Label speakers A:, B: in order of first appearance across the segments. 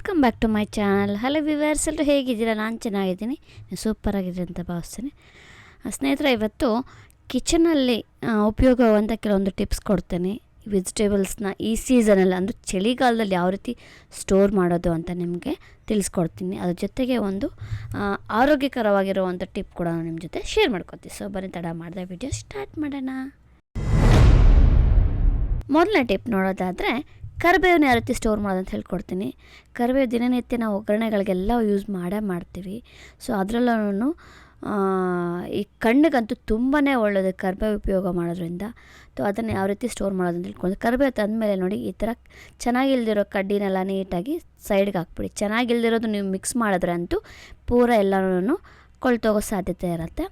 A: Welcome back to my channel hello viewers ಎಲ್ಲರೂ ಹೇಗಿದ್ದೀರಾ? ನಾನು ಚೆನ್ನಾಗಿದ್ದೀನಿ. ಸೂಪರ್ ಆಗಿದ್ದೀರಿ ಅಂತ ಭಾವಿಸ್ತೀನಿ. ಸ್ನೇಹಿತರೆ, ಇವತ್ತು ಕಿಚನಲ್ಲಿ ಒಂದ ಕೆಲವೊಂದು ಟಿಪ್ಸ್ ಕೊಡ್ತೇನೆ. ವೆಜಿಟೇಬಲ್ಸ್ನ ಈ ಸೀಸನಲ್ಲಿ ಅಂದರೆ ಚಳಿಗಾಲದಲ್ಲಿ ಯಾವ ರೀತಿ ಸ್ಟೋರ್ ಮಾಡೋದು ಅಂತ ನಿಮಗೆ ತಿಳಿಸ್ಕೊಡ್ತೀನಿ. ಅದ್ರ ಜೊತೆಗೆ ಒಂದು ಆರೋಗ್ಯಕರವಾಗಿರುವಂಥ ಟಿಪ್ ಕೂಡ ನಿಮ್ಮ ಜೊತೆ ಶೇರ್ ಮಾಡ್ಕೊತೀನಿ ಸೊ ಬನ್ನಿ, ತಡ ಮಾಡಿದೆ ವಿಡಿಯೋ ಸ್ಟಾರ್ಟ್ ಮಾಡೋಣ. ಮೊದಲನೇ ಟಿಪ್ ನೋಡೋದಾದರೆ ಕರಿಬೇವನ್ನ ಯಾವ ರೀತಿ ಸ್ಟೋರ್ ಮಾಡೋದು ಅಂತ ಹೇಳ್ಕೊಡ್ತೀನಿ. ಕರಿಬೇವು ದಿನನಿತ್ಯ ನಾವು ಒಗ್ಗರಣೆಗಳಿಗೆಲ್ಲ ಯೂಸ್ ಮಾಡೇ ಮಾಡ್ತೀವಿ. ಸೊ ಅದರಲ್ಲೂ ಈ ಕಣ್ಣಿಗಂತೂ ತುಂಬಾ ಒಳ್ಳೆಯದು ಕರಿಬೇವು ಉಪಯೋಗ ಮಾಡೋದ್ರಿಂದ. ಸೊ ಅದನ್ನು ಯಾವ ರೀತಿ ಸ್ಟೋರ್ ಮಾಡೋದು ಅಂತ ಹೇಳ್ಕೊಂಡು ಕರಿಬೇವು ತಂದಮೇಲೆ ನೋಡಿ, ಈ ಥರ ಚೆನ್ನಾಗಿಲ್ದಿರೋ ಕಡ್ಡಿನೆಲ್ಲ ನೀಟಾಗಿ ಸೈಡ್ಗೆ ಹಾಕ್ಬಿಡಿ. ಚೆನ್ನಾಗಿಲ್ದಿರೋದು ನೀವು ಮಿಕ್ಸ್ ಮಾಡಿದ್ರೆ ಅಂತೂ ಪೂರ ಎಲ್ಲನೂ ಕೊಳ್ತೋಗೋ ಸಾಧ್ಯತೆ ಇರುತ್ತೆ.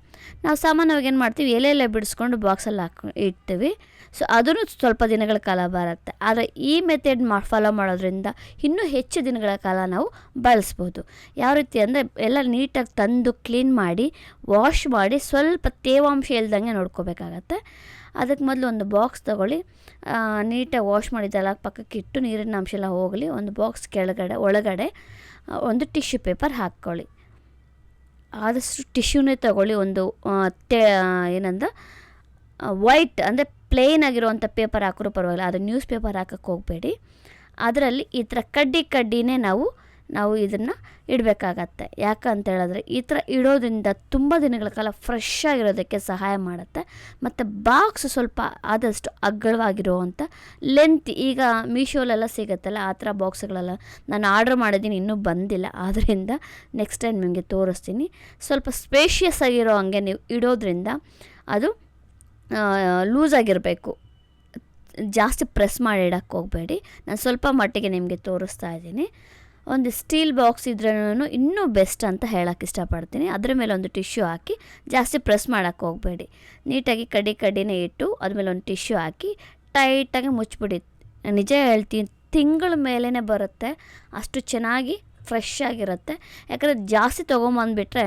A: ನಾವು ಸಾಮಾನ್ಯವಾಗಿ ಏನು ಮಾಡ್ತೀವಿ ಎಲೆ ಎಲೆ ಬಿಡಿಸ್ಕೊಂಡು ಬಾಕ್ಸಲ್ಲಿ ಹಾಕಿ, ಇಡ್ತೀವಿ. ಸೊ ಅದನ್ನು ಸ್ವಲ್ಪ ದಿನಗಳ ಕಾಲ ಬರುತ್ತೆ. ಆದರೆ ಈ ಮೆಥಡ್ ಮಾ ಫಾಲೋ ಮಾಡೋದ್ರಿಂದ ಇನ್ನೂ ಹೆಚ್ಚು ದಿನಗಳ ಕಾಲ ನಾವು ಬಳಸ್ಬೋದು. ಯಾವ ರೀತಿ ಅಂದರೆ ಎಲ್ಲ ನೀಟಾಗಿ ತಂದು ಕ್ಲೀನ್ ಮಾಡಿ ವಾಶ್ ಮಾಡಿ ಸ್ವಲ್ಪ ತೇವಾಂಶ ಇಲ್ದಂಗೆ ನೋಡ್ಕೋಬೇಕಾಗತ್ತೆ. ಅದಕ್ಕೆ ಮೊದಲು ಒಂದು ಬಾಕ್ಸ್ ತೊಗೊಳ್ಳಿ. ನೀಟಾಗಿ ವಾಶ್ ಮಾಡಿದ್ದೆಲ್ಲ ಪಕ್ಕಕ್ಕೆ ಇಟ್ಟು ನೀರಿನ ಅಂಶ ಎಲ್ಲ ಹೋಗಲಿ. ಒಂದು ಬಾಕ್ಸ್ ಕೆಳಗಡೆ, ಒಳಗಡೆ ಒಂದು ಟಿಶ್ಯೂ ಪೇಪರ್ ಹಾಕ್ಕೊಳ್ಳಿ. ಆದಷ್ಟು ಟಿಶ್ಯೂನೇ ತಗೊಳ್ಳಿ. ಒಂದು ತೇ ಏನಂದ ವೈಟ್ ಅಂದರೆ ಪ್ಲೇನ್ ಆಗಿರುವಂಥ ಪೇಪರ್ ಹಾಕರೂ ಪರವಾಗಿಲ್ಲ. ಅದು ನ್ಯೂಸ್ ಪೇಪರ್ ಹಾಕಕ್ಕೆ ಹೋಗಬೇಡಿ. ಅದರಲ್ಲಿ ಈ ಥರ ಕಡ್ಡಿ ಕಡ್ಡಿನೇ ನಾವು ನಾವು ಇದನ್ನು ಇಡಬೇಕಾಗತ್ತೆ. ಯಾಕಂತ ಹೇಳಿದ್ರೆ, ಈ ಥರ ಇಡೋದ್ರಿಂದ ತುಂಬ ದಿನಗಳ ಕಾಲ ಫ್ರೆಶ್ ಆಗಿರೋದಕ್ಕೆ ಸಹಾಯ ಮಾಡುತ್ತೆ. ಮತ್ತು ಬಾಕ್ಸ್ ಸ್ವಲ್ಪ ಆದಷ್ಟು ಅಗ್ಗಳವಾಗಿರುವಂಥ ಲೆಂತ್ ಈಗ ಮೀಶೋಲೆಲ್ಲ ಸಿಗುತ್ತಲ್ಲ, ಆ ಥರ ಬಾಕ್ಸ್ಗಳೆಲ್ಲ ನಾನು ಆರ್ಡ್ರ್ ಮಾಡಿದ್ದೀನಿ, ಇನ್ನೂ ಬಂದಿಲ್ಲ. ಆದ್ದರಿಂದ ನೆಕ್ಸ್ಟ್ ಟೈಮ್ ನಿಮಗೆ ತೋರಿಸ್ತೀನಿ. ಸ್ವಲ್ಪ ಸ್ಪೇಷಿಯಸ್ ಆಗಿರೋ ಹಂಗೆ ನೀವು ಇಡೋದ್ರಿಂದ ಅದು ಲೂಸ್ ಆಗಿರಬೇಕು. ಜಾಸ್ತಿ ಪ್ರೆಸ್ ಮಾಡಿ ಇಡಕ್ಕೆ ಹೋಗಬೇಡಿ. ನಾನು ಸ್ವಲ್ಪ ಮಟ್ಟಿಗೆ ನಿಮಗೆ ತೋರಿಸ್ತಾ ಇದ್ದೀನಿ. ಒಂದು ಸ್ಟೀಲ್ ಬಾಕ್ಸ್ ಇದ್ರೂ ಇನ್ನೂ ಬೆಸ್ಟ್ ಅಂತ ಹೇಳೋಕ್ಕೆ ಇಷ್ಟಪಡ್ತೀನಿ. ಅದ್ರ ಮೇಲೆ ಒಂದು ಟಿಶ್ಯೂ ಹಾಕಿ ಜಾಸ್ತಿ ಪ್ರೆಸ್ ಮಾಡೋಕ್ಕೆ ಹೋಗಬೇಡಿ. ನೀಟಾಗಿ ಕಡಿ ಕಡಿನೇ ಇಟ್ಟು ಅದ್ಮೇಲೆ ಒಂದು ಟಿಶ್ಯೂ ಹಾಕಿ ಟೈಟಾಗಿ ಮುಚ್ಚಿಬಿಡಿ ನಿಜ ಹೇಳ್ತೀನಿ, ತಿಂಗಳ ಮೇಲೇ ಬರುತ್ತೆ. ಅಷ್ಟು ಚೆನ್ನಾಗಿ ಫ್ರೆಶ್ ಆಗಿರುತ್ತೆ. ಯಾಕಂದರೆ ಜಾಸ್ತಿ ತೊಗೊಂಬಂದುಬಿಟ್ರೆ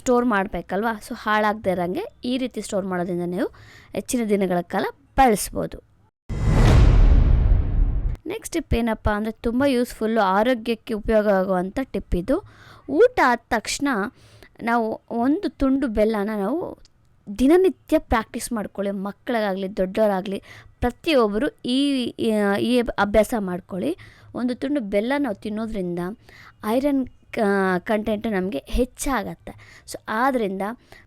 A: ಸ್ಟೋರ್ ಮಾಡಬೇಕಲ್ವ? ಸೊ ಹಾಳಾಗದೇ ಇರೋಂಗೆ ಈ ರೀತಿ ಸ್ಟೋರ್ ಮಾಡೋದ್ರಿಂದ ನೀವು ಹೆಚ್ಚಿನ ದಿನಗಳ ಕಾಲ ಬಳಸ್ಬೋದು. ನೆಕ್ಸ್ಟ್ ಟಿಪ್ ಏನಪ್ಪ ಅಂದರೆ ತುಂಬ ಯೂಸ್ಫುಲ್ಲು ಆರೋಗ್ಯಕ್ಕೆ ಉಪಯೋಗ ಆಗುವಂಥ ಟಿಪ್ ಇದು. ಊಟ ಆದ ತಕ್ಷಣ ನಾವು ಒಂದು ತುಂಡು ಬೆಲ್ಲನ ನಾವು ದಿನನಿತ್ಯ ಪ್ರಾಕ್ಟೀಸ್ ಮಾಡ್ಕೊಳ್ಳಿ. ಮಕ್ಕಳಿಗಾಗಲಿ, ದೊಡ್ಡವರಾಗಲಿ, ಪ್ರತಿಯೊಬ್ಬರು ಈ ಈ ಅಭ್ಯಾಸ ಮಾಡ್ಕೊಳ್ಳಿ. ಒಂದು ತುಂಡು ಬೆಲ್ಲ ನಾವು ತಿನ್ನೋದ್ರಿಂದ ಐರನ್ ಕಂಟೆಂಟು ನಮಗೆ ಹೆಚ್ಚಾಗತ್ತೆ. ಸೊ ಆದ್ದರಿಂದ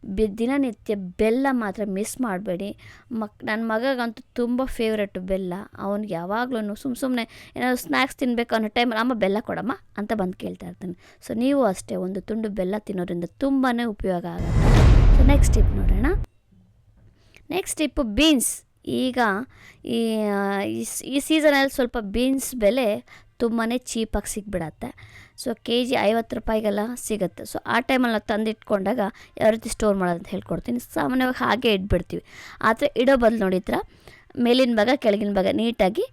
A: ಬೆ, ದಿನನಿತ್ಯ ಬೆಲ್ಲ ಮಾತ್ರ ಮಿಸ್ ಮಾಡಬೇಡಿ. ಮಕ್ ನನ್ನ ಮಗಗಂತೂ ತುಂಬ ಫೇವ್ರೆಟ್ ಬೆಲ್ಲ. ಅವ್ನಿಗೆ ಯಾವಾಗಲೂ ಸುಮ್ಮ ಸುಮ್ಮನೆ ಏನಾದರೂ ಸ್ನ್ಯಾಕ್ಸ್ ತಿನ್ನಬೇಕು ಅನ್ನೋ ಟೈಮಲ್ಲಿ ಅಮ್ಮ, ಬೆಲ್ಲ ಕೊಡಮ್ಮ ಅಂತ ಬಂದು ಕೇಳ್ತಾ ಇರ್ತಾನೆ. ಸೊ ನೀವು ಅಷ್ಟೇ ಒಂದು ತುಂಡು ಬೆಲ್ಲ ತಿನ್ನೋದ್ರಿಂದ ತುಂಬಾ ಉಪಯೋಗ ಆಗುತ್ತೆ. ಸೊ ನೆಕ್ಸ್ಟ್ ಟಿಪ್ ನೋಡೋಣ. ನೆಕ್ಸ್ಟ್ ಟಿಪ್ಪು ಬೀನ್ಸ್ ಈಗ ಈ ಈ ಸೀಸನಲ್ಲಿ ಸ್ವಲ್ಪ ಬೀನ್ಸ್ ಬೆಲೆ ತುಂಬಾ ಚೀಪಾಗಿ ಸಿಕ್ಬಿಡತ್ತೆ. ಸೊ ಕೆ ಜಿ ಐವತ್ತು ರೂಪಾಯಿಗೆಲ್ಲ ಸಿಗುತ್ತೆ. ಸೊ, ಆ ಟೈಮಲ್ಲಿ ನಾವು ತಂದಿಟ್ಕೊಂಡಾಗ ಯಾವ ರೀತಿ ಸ್ಟೋರ್ ಮಾಡೋದು ಅಂತ ಹೇಳ್ಕೊಡ್ತೀನಿ. ಸಾಮಾನ್ಯವಾಗಿ ಹಾಗೆ ಇಟ್ಬಿಡ್ತೀವಿ. ಆದರೆ ಇಡೋ ಬದಲು ನೋಡಿದ್ರೆ ಮೇಲಿನ ಭಾಗ, ಕೆಳಗಿನ ಭಾಗ ನೀಟಾಗಿ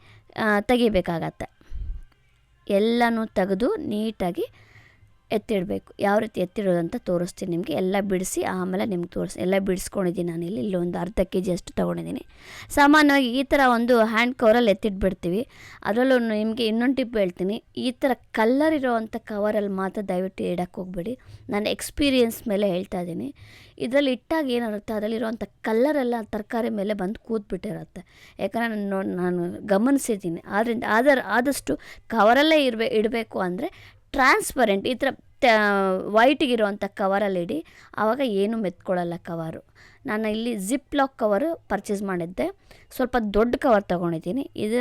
A: ತೆಗಿಬೇಕಾಗತ್ತೆ. ಎಲ್ಲನೂ ತೆಗೆದು ನೀಟಾಗಿ ಎತ್ತಿಡಬೇಕು. ಯಾವ ರೀತಿ ಎತ್ತಿಡೋದು ಅಂತ ತೋರಿಸ್ತೀನಿ ನಿಮಗೆ. ಎಲ್ಲ ಬಿಡಿಸಿ ಆಮೇಲೆ ನಿಮ್ಗೆ ತೋರಿಸಿ, ಎಲ್ಲ ಬಿಡಿಸ್ಕೊಂಡಿದ್ದೀನಿ ನಾನು ಇಲ್ಲಿ. ಇಲ್ಲೊಂದು ಅರ್ಧ ಕೆ ಜಿ ಅಷ್ಟು ತೊಗೊಂಡಿದ್ದೀನಿ. ಸಾಮಾನ್ಯವಾಗಿ ಈ ಥರ ಒಂದು ಹ್ಯಾಂಡ್ ಕವರಲ್ಲಿ ಎತ್ತಿಟ್ಬಿಡ್ತೀವಿ. ಅದರಲ್ಲೂ ನಿಮಗೆ ಇನ್ನೊಂದು ಟಿಪ್ ಹೇಳ್ತೀನಿ. ಈ ಥರ ಕಲ್ಲರ್ ಇರೋವಂಥ ಕವರಲ್ಲಿ ಮಾತ್ರ ದಯವಿಟ್ಟು ಇಡಕ್ಕೆ ಹೋಗ್ಬೇಡಿ. ನಾನು ಎಕ್ಸ್ಪೀರಿಯನ್ಸ್ ಮೇಲೆ ಹೇಳ್ತಾ ಇದ್ದೀನಿ. ಇದರಲ್ಲಿ ಇಟ್ಟಾಗ ಏನಾಗುತ್ತೆ ಅದರಲ್ಲಿರುವಂಥ ಕಲ್ಲರೆಲ್ಲ ತರಕಾರಿ ಮೇಲೆ ಬಂದು ಕೂತ್ಬಿಟ್ಟಿರುತ್ತೆ. ಯಾಕಂದರೆ ನಾನು ನಾನು ಗಮನಿಸಿದ್ದೀನಿ. ಆದ್ದರಿಂದ ಆದರ, ಆದಷ್ಟು ಕವರಲ್ಲೇ ಇರಬೇ, ಇಡಬೇಕು ಅಂದರೆ ಟ್ರಾನ್ಸ್ಪರೆಂಟ್ ಈ ಥರ ವೈಟಿಗಿರುವಂಥ ಕವರಲ್ಲಿ ಇಡಿ. ಆವಾಗ ಏನು ಮೆತ್ಕೊಳ್ಳಲ್ಲ ಕವರು ನಾನು ಇಲ್ಲಿ ಜಿಪ್ ಲಾಕ್ ಕವರು ಪರ್ಚೇಸ್ ಮಾಡಿದ್ದೆ. ಸ್ವಲ್ಪ ದೊಡ್ಡ ಕವರ್ ತೊಗೊಂಡಿದ್ದೀನಿ. ಇದು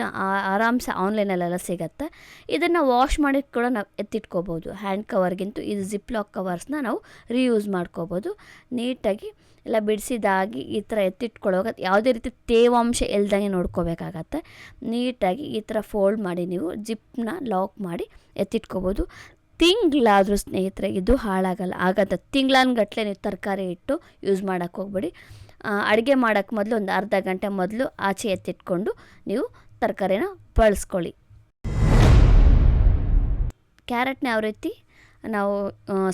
A: ಆರಾಮ್ಸೆ ಆನ್ಲೈನಲ್ಲೆಲ್ಲ ಸಿಗತ್ತೆ. ಇದನ್ನು ವಾಶ್ ಮಾಡಿ ಕೂಡ ನಾವು ಎತ್ತಿಟ್ಕೋಬೋದು. ಹ್ಯಾಂಡ್ ಕವರ್ಗಿಂತೂ ಇದು ಜಿಪ್ ಲಾಕ್ ಕವರ್ಸ್ನ ನಾವು ರೀಯೂಸ್ ಮಾಡ್ಕೋಬೋದು. ನೀಟಾಗಿ ಎಲ್ಲ ಬಿಡಿಸಿದಾಗಿ ಈ ಥರ ಎತ್ತಿಟ್ಕೊಳ್ಳೋವಾಗ ಯಾವುದೇ ರೀತಿ ತೇವಾಂಶ ಇಲ್ದಂಗೆ ನೋಡ್ಕೋಬೇಕಾಗತ್ತೆ. ನೀಟಾಗಿ ಈ ಥರ ಫೋಲ್ಡ್ ಮಾಡಿ ನೀವು ಜಿಪ್ನ ಲಾಕ್ ಮಾಡಿ ಎತ್ತಿಟ್ಕೋಬೋದು. ತಿಂಗಳಾದರೂ ಸ್ನೇಹಿತರೆ, ಇದು ಹಾಳಾಗಲ್ಲ. ಆಗತ್ತೆ ತಿಂಗಳಾನ್ಗಟ್ಲೆ ನೀವು ತರಕಾರಿ ಇಟ್ಟು ಯೂಸ್ ಮಾಡೋಕ್ಕೆ ಹೋಗ್ಬೇಡಿ. ಅಡುಗೆ ಮಾಡೋಕ್ಕೆ ಮೊದಲು ಒಂದು ಅರ್ಧ ಗಂಟೆ ಮೊದಲು ಆಚೆ ಎತ್ತಿಟ್ಕೊಂಡು ನೀವು ತರಕಾರಿನ ಬಳಸ್ಕೊಳ್ಳಿ. ಕ್ಯಾರೆಟ್ನ ಯಾವ ರೀತಿ ನಾವು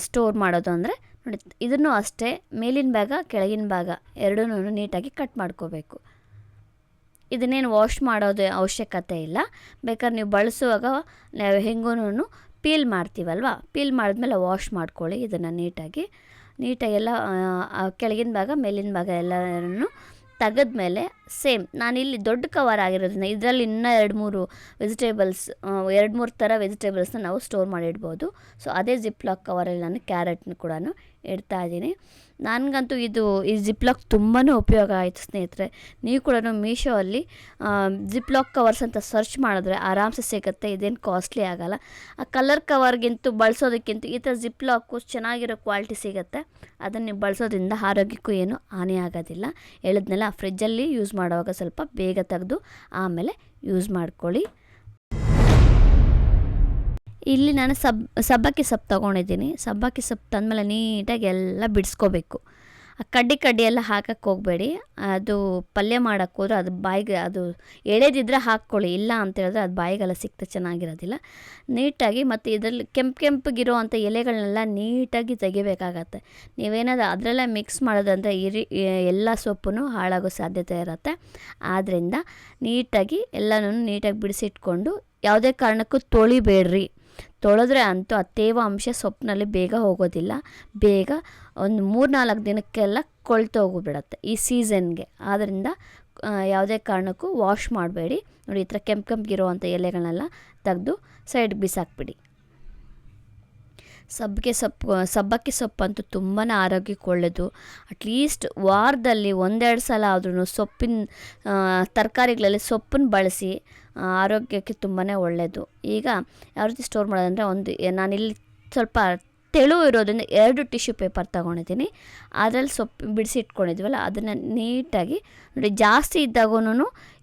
A: ಸ್ಟೋರ್ ಮಾಡೋದು ಅಂದರೆ, ನೋಡಿ, ಇದನ್ನು ಅಷ್ಟೇ ಮೇಲಿನ ಭಾಗ, ಕೆಳಗಿನ ಭಾಗ ಎರಡೂ ನೀಟಾಗಿ ಕಟ್ ಮಾಡ್ಕೋಬೇಕು. ಇದನ್ನೇನು ವಾಶ್ ಮಾಡೋದು ಅವಶ್ಯಕತೆ ಇಲ್ಲ. ಬೇಕಾದ್ರೆ ನೀವು ಬಳಸುವಾಗ ನಾವು ಹೆಂಗೂ ಪೀಲ್ ಮಾಡ್ತೀವಲ್ವ? ಪೀಲ್ ಮಾಡಿದ್ಮೇಲೆ ವಾಶ್ ಮಾಡ್ಕೊಳ್ಳಿ ಇದನ್ನು ನೀಟಾಗಿ. ನೀಟಾಗಿ ಎಲ್ಲ ಕೆಳಗಿನ ಭಾಗ, ಮೇಲಿನ ಭಾಗ ಎಲ್ಲನೂ ತೆಗೆದ್ಮೇಲೆ ಸೇಮ್. ನಾನಿಲ್ಲಿ ದೊಡ್ಡ ಕವರ್ ಆಗಿರೋದ್ರಿಂದ ಇದರಲ್ಲಿ ಇನ್ನೂ ಎರಡು ಮೂರು ವೆಜಿಟೇಬಲ್ಸ್ ಎರಡು ಮೂರು ಥರ ವೆಜಿಟೇಬಲ್ಸ್ನ ನಾವು ಸ್ಟೋರ್ ಮಾಡಿ ಇಡ್ಬೋದು ಸೊ, ಅದೇ ಜಿಪ್ಲಾಕ್ ಕವರಲ್ಲಿ ನಾನು ಕ್ಯಾರೆಟ್ನ ಕೂಡ ಇಡ್ತಾ ಇದ್ದೀನಿ. ನನಗಂತೂ ಇದು ಈ ಜಿಪ್ಲಾಕ್ ತುಂಬಾ ಉಪಯೋಗ ಆಯಿತು ಸ್ನೇಹಿತರೆ. ನೀವು ಕೂಡ ಮೀಶೋ ಅಲ್ಲಿ ಜಿಪ್ಲಾಕ್ ಕವರ್ಸ್ ಅಂತ ಸರ್ಚ್ ಮಾಡಿದ್ರೆ ಆರಾಮ್ಸೆ ಸಿಗುತ್ತೆ, ಇದೇನು ಕಾಸ್ಟ್ಲಿ ಆಗಲ್ಲ. ಆ ಕಲರ್ ಕವರ್ಗಿಂತೂ ಬಳಸೋದಕ್ಕಿಂತ ಈ ಥರ ಜಿಪ್ಲಾಕು ಚೆನ್ನಾಗಿರೋ ಕ್ವಾಲಿಟಿ ಸಿಗುತ್ತೆ. ಅದನ್ನು ನೀವು ಬಳಸೋದ್ರಿಂದ ಆರೋಗ್ಯಕ್ಕೂ ಏನು ಹಾನಿ ಆಗೋದಿಲ್ಲ. ಹೇಳಿದ್ನೆಲ್ಲ ಫ್ರಿಜ್ಜಲ್ಲಿ ಯೂಸ್ ಮಾಡುವಾಗ ಸ್ವಲ್ಪ ಬೇಗ ತೆಗೆದು, ಆಮೇಲೆ ಯೂಸ್ ಮಾಡ್ಕೊಳ್ಳಿ. ಇಲ್ಲಿ ನಾನು ಸಬ್, ಸಬ್ಬಕ್ಕಿ ಸೊಪ್ಪು ತೊಗೊಂಡಿದ್ದೀನಿ. ಸಬ್ಬಕ್ಕಿ ಸೊಪ್ಪು ತಂದಮೇಲೆ ನೀಟಾಗಿ ಎಲ್ಲ ಬಿಡಿಸ್ಕೋಬೇಕು. ಆ ಕಡ್ಡಿ ಕಡ್ಡಿ ಎಲ್ಲ ಹಾಕಕ್ಕೆ ಹೋಗಬೇಡಿ. ಅದು ಪಲ್ಯ ಮಾಡೋಕ್ಕೆ ಹೋದ್ರೆ ಅದು ಬಾಯಿಗೆ, ಅದು ಎಳೆದಿದ್ದರೆ ಹಾಕ್ಕೊಳ್ಳಿ. ಇಲ್ಲ ಅಂತ ಹೇಳಿದ್ರೆ ಅದು ಬಾಯಿಗೆಲ್ಲ ಸಿಕ್ತ ಚೆನ್ನಾಗಿರೋದಿಲ್ಲ. ನೀಟಾಗಿ ಮತ್ತು ಇದರಲ್ಲಿ ಕೆಂಪು ಕೆಂಪಗಿರೋ ಅಂಥ ಎಲೆಗಳನ್ನೆಲ್ಲ ನೀಟಾಗಿ ತೆಗಿಬೇಕಾಗತ್ತೆ. ನೀವೇನಾದ್ರು ಅದರಲ್ಲೇ ಮಿಕ್ಸ್ ಮಾಡೋದಂದರೆ ಇರಿ ಎಲ್ಲ ಸೊಪ್ಪು ಹಾಳಾಗೋ ಸಾಧ್ಯತೆ ಇರುತ್ತೆ. ಆದ್ದರಿಂದ ನೀಟಾಗಿ ಎಲ್ಲನೂ ನೀಟಾಗಿ ಬಿಡಿಸಿಟ್ಕೊಂಡು ಯಾವುದೇ ಕಾರಣಕ್ಕೂ ತೊಳಿಬೇಡ್ರಿ. ತೊಳೆದ್ರೆ ಅಂತೂ ಆ ತೇವಾಂಶ ಸೊಪ್ಪಿನಲ್ಲಿ ಬೇಗ ಹೋಗೋದಿಲ್ಲ. ಬೇಗ ಒಂದು ಮೂರು ನಾಲ್ಕು ದಿನಕ್ಕೆಲ್ಲ ಕೊಳ್ತೋಗಿಬಿಡತ್ತೆ ಈ ಸೀಸನ್ಗೆ. ಆದ್ದರಿಂದ ಯಾವುದೇ ಕಾರಣಕ್ಕೂ ವಾಶ್ ಮಾಡಬೇಡಿ. ನೋಡಿ ಈ ಥರ ಕೆಂಪು ಕೆಂಪಗಿರುವಂಥ ಎಲೆಗಳನ್ನೆಲ್ಲ ತೆಗೆದು ಸೈಡ್ಗೆ ಬಿಸಾಕ್ಬಿಡಿ. ಸಬ್ಬಗೆ ಸೊಪ್ಪು, ಸಬ್ಬಕ್ಕಿ ಸೊಪ್ಪು ಅಂತೂ ತುಂಬಾ ಆರೋಗ್ಯಕ್ಕೆ ಒಳ್ಳೆಯದು ಅಟ್ಲೀಸ್ಟ್ ವಾರದಲ್ಲಿ ಒಂದೆರಡು ಸಲ ಆದ್ರೂ ಸೊಪ್ಪಿನ ತರಕಾರಿಗಳಲ್ಲಿ ಸೊಪ್ಪನ್ನು ಬಳಸಿ ಆರೋಗ್ಯಕ್ಕೆ ತುಂಬಾ ಒಳ್ಳೆಯದು ಈಗ ಯಾವ ರೀತಿ ಸ್ಟೋರ್ ಮಾಡೋದಂದರೆ ಒಂದು ನಾನಿಲ್ಲಿ ಸ್ವಲ್ಪ ತೆಳು ಇರೋದ್ರಿಂದ ಎರಡು ಟಿಶ್ಯೂ ಪೇಪರ್ ತೊಗೊಂಡಿದ್ದೀನಿ. ಅದರಲ್ಲಿ ಸೊಪ್ಪು ಬಿಡಿಸಿ ಇಟ್ಕೊಂಡಿದ್ವಲ್ಲ, ಅದನ್ನು ನೀಟಾಗಿ ನೋಡಿ, ಜಾಸ್ತಿ ಇದ್ದಾಗೂ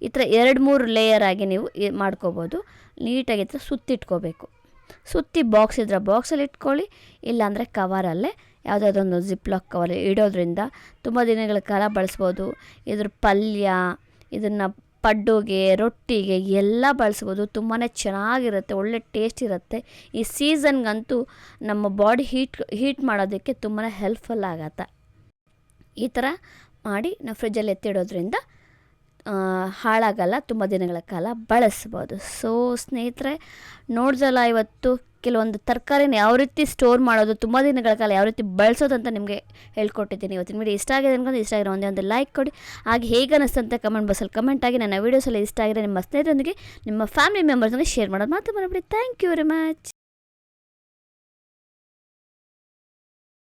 A: ಈ ಥರ ಎರಡು ಮೂರು ಲೇಯರ್ ಆಗಿ ನೀವು ಮಾಡ್ಕೋಬೋದು. ನೀಟಾಗಿ ಈ ಥರ ಸುತ್ತಿಟ್ಕೋಬೇಕು. ಸುತ್ತಿ ಬಾಕ್ಸ್ ಇದ್ರೆ ಬಾಕ್ಸಲ್ಲಿ ಇಟ್ಕೊಳ್ಳಿ. ಇಲ್ಲಾಂದರೆ ಕವರಲ್ಲೇ ಯಾವುದಾದ್ರೊಂದು ಜಿಪ್ಲಾಕ್ ಕವರ್ ಇಡೋದ್ರಿಂದ ತುಂಬ ದಿನಗಳ ಕಾಲ ಬಳಸ್ಬೋದು. ಇದ್ರ ಪಲ್ಯ, ಇದನ್ನು ಪಡ್ಡುಗೆ, ರೊಟ್ಟಿಗೆ ಎಲ್ಲ ಬಳಸ್ಬೋದು. ತುಂಬಾ ಚೆನ್ನಾಗಿರುತ್ತೆ, ಒಳ್ಳೆ ಟೇಸ್ಟ್ ಇರುತ್ತೆ. ಈ ಸೀಸನ್ಗಂತೂ ನಮ್ಮ ಬಾಡಿ ಹೀಟ್ ಹೀಟ್ ಮಾಡೋದಕ್ಕೆ ತುಂಬಾ ಹೆಲ್ಪ್ಫುಲ್ ಆಗತ್ತೆ. ಈ ಥರ ಮಾಡಿ ನಾವು ಫ್ರಿಜ್ಜಲ್ಲಿ ಎತ್ತಿಡೋದ್ರಿಂದ ಹಾಳಾಗಲ್ಲ, ತುಂಬ ದಿನಗಳ ಕಾಲ ಬಳಸ್ಬೋದು. ಸೊ ಸ್ನೇಹಿತರೆ, ನೋಡ್ದಲ್ಲ ಇವತ್ತು ಕೆಲವೊಂದು ತರಕಾರಿನ ಯಾವ ರೀತಿ ಸ್ಟೋರ್ ಮಾಡೋದು, ತುಂಬ ದಿನಗಳ ಕಾಲ ಯಾವ ರೀತಿ ಬಳಸೋದು ಅಂತ ನಿಮಗೆ ಹೇಳ್ಕೊಟ್ಟಿದ್ದೀನಿ ಇವತ್ತಿನ ವಿಡಿಯೋ ಇಷ್ಟ ಆಗಿದೆ ಅನ್ಕೊಂಡು ಇಷ್ಟ ಆಗಿರೋ ಒಂದೇ ಒಂದು ಲೈಕ್ ಕೊಡಿ. ಹಾಗೆ ಹೇಗೆ ಅನ್ನಿಸ್ತಂತ ಕಮೆಂಟ್ ಬಾಕ್ಸಲ್ಲಿ ಕಮೆಂಟ್ ಆಗಿ ನನ್ನ ವೀಡಿಯೋಸಲ್ಲಿ ಇಷ್ಟ ಆಗಿದೆ ನಿಮ್ಮ ಸ್ನೇಹಿತರೊಂದಿಗೆ, ನಿಮ್ಮ ಫ್ಯಾಮಿಲಿ ಮೆಂಬರ್ಸ್ಗೆ ಶೇರ್ ಮಾಡೋದು ಮಾತ್ರ ಬರಬೇಡಿ ಥ್ಯಾಂಕ್ ಯು ವೆರಿ ಮಚ್